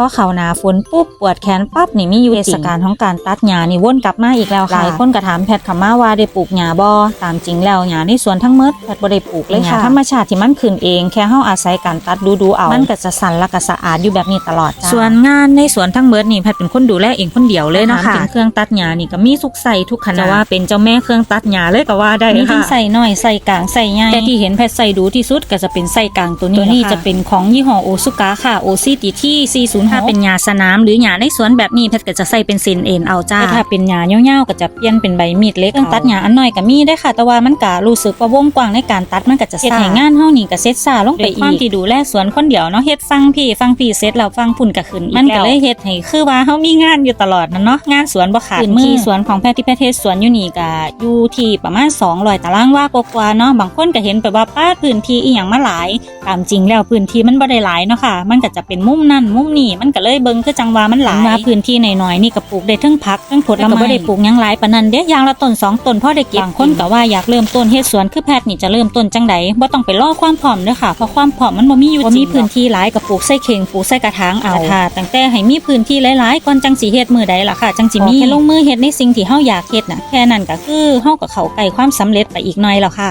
พอเขาหนาฝนปุ๊บปวดแขนปั๊บนี่มีอยู่เทศกาลของการตัดหญ้านี่วนกลับมาอีกแล้วค่ะหลายคนก็ถามแพทย์คำมาว่าได้ปลูกหญ้าบ่ตามจริงแล้วหญ้าในสวนทั้งหมดแพทย์บ่ได้ปลูกเลยค่ะธรรมชาติที่มันขึ้นเองแค่เฮาอาศัยการตัดดูดูๆเอา มันก็จะสั่นและก็สะอาดอยู่แบบนี้ตลอดส่วนงานในสวนทั้งหมดนี่แพทย์เป็นคนดูแลเองคนเดียวเลยนะคะถึงเครื่องตัดหญ้านี่ก็มีสุกใส่ทุกขนาดจะว่าเป็นเจ้าแม่เครื่องตัดหญ้าเลยก็ว่าได้มีทั้งใส่น้อยใส่กลางใส่ใหญ่แต่ที่เห็นแพทย์ใส่ดูที่สุดก็จะเป็นใส่กลางตัวนี้ตัวนี้จะเป็นของยี่ห้อโอซุกะค่ะโอซิติที่406ถ้าเป็นหญ้าสนามหรือหญ้าในสวนแบบนี้แพทย์ก็จะใส่เป็นเซนเอ็นเอาจ้าแต่ถ้าเป็นหญ้าเหี่ยวๆก็จะเปลี่ยนเป็นใบมีดเล็กเครื่องตัดหญ้าอันน้อยก็มีได้ค่ะ แต่ว่ามันก็รู้สึกว่าวงกว้างในการตัดมันก็จะเฮ็ดให้งานเฮานี่ก็เซ็ตซ่าลงไปอีกความที่ดูแลสวนคนเดียวเนาะเฮ็ดฟังพี่ฟังพี่เสร็จแล้วฟังพุ่นก็ขึ้นอีกมันก็เลยเฮ็ดให้คือว่าเฮามีงานอยู่ตลอดนั่นเนาะงานสวนบ่ขาดมือที่สวนของแพทย์ที่แพทย์เทศสวนอยู่นี่ก็อยู่ที่ประมาณ200ตารางวากว่าๆเนาะบางคนก็เห็นไปว่าป้าพื้นที่อีหยังมาหลาย ตามจริงแล้วพื้นที่มันบ่ได้หลายเนาะค่ะ มันก็จะเป็นมุมนั่นมุมนี่มันก็เลยเบิ่งคือจังว่ามันหลายว่าพื้นที่น้อยๆนี่ก็ปลูกได้ทั้งผักทั้งผลไม้ก็บ่ได้ปลูกหยังหลายปานนั้นเด้อย่างละต้นสองต้นพอได้เก็บบางคนก็ว่าอยากเริ่มต้นเฮ็ดสวนคือแพทย์นี่จะเริ่มต้นจังไดบ่ต้องไปรอความพร้อมเด้อค่ะเพราะความพร้อมมันบ่มีอยู่จริงบ่มีพื้นที่หลายก็ปลูกใส่เข่งปลูกใส่กระถางเอาค่ะตั้งแต่ให้มีพื้นที่หลายๆก่อนจังสิเฮ็ดมือใดล่ะค่ะจังสิมีแค่ลงมือเฮ็ดในสิ่งที่เฮาอยากเฮ็ดน่ะแค่นั้นก็คือเฮาก็เข้าใกล้ความสำเร็จไปอีกหน่อยแล้วค่ะ